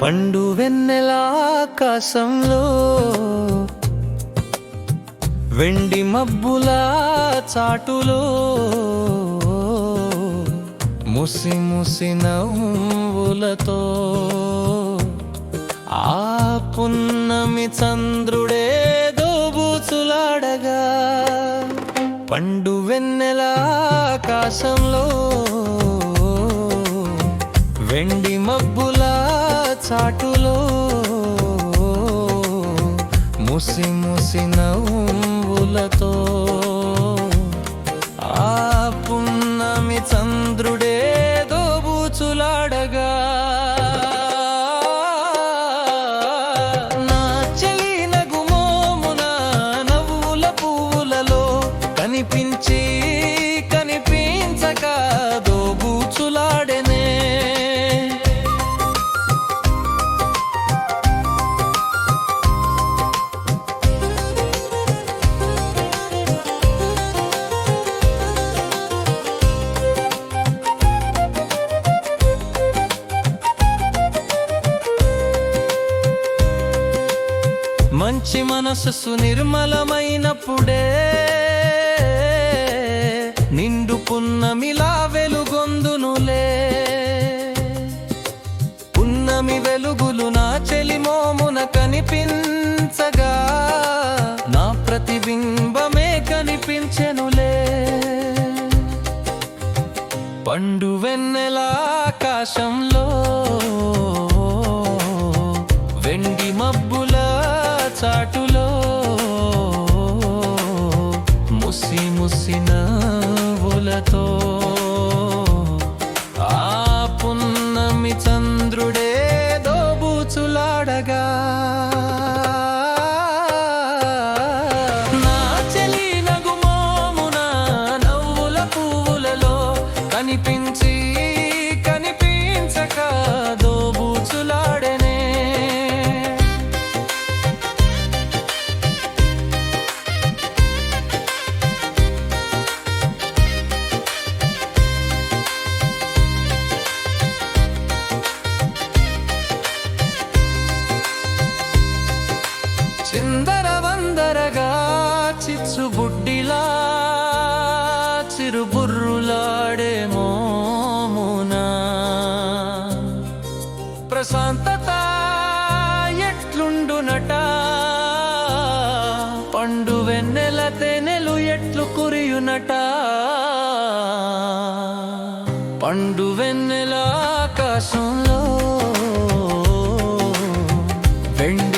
పండు వెన్నెల ఆకాశంలో వెండి మబ్బుల చాటులో ముసి ముసి నవ్వులతో ఆ పున్నమి చంద్రుడే దోబూచులాడగా. పండు వెన్నెల ఆకాశంలో వెండి మబ్బుల చాటులో ముసి ముసి నవ్వులతో మంచి మనసు నిర్మలమైనప్పుడే నిండు పున్నమిలా వెలుగొందునులే. పున్నమి వెలుగులు నా చెలిమోమున కనిపించగా నా ప్రతిబింబమే కనిపించెనులే. పండు వెన్నెల ఆకాశంలో ముసి ముసి చిందర వందరగా చిచ్చు బుడ్డిలా చిరుబుర్రులాడే మోమునా. ప్రశాంతత ఎట్లుండునట పండు వెన్నెల తేనెలు ఎట్లు కురియునట పండు వెన్నెల ఆకాశంలో వెండి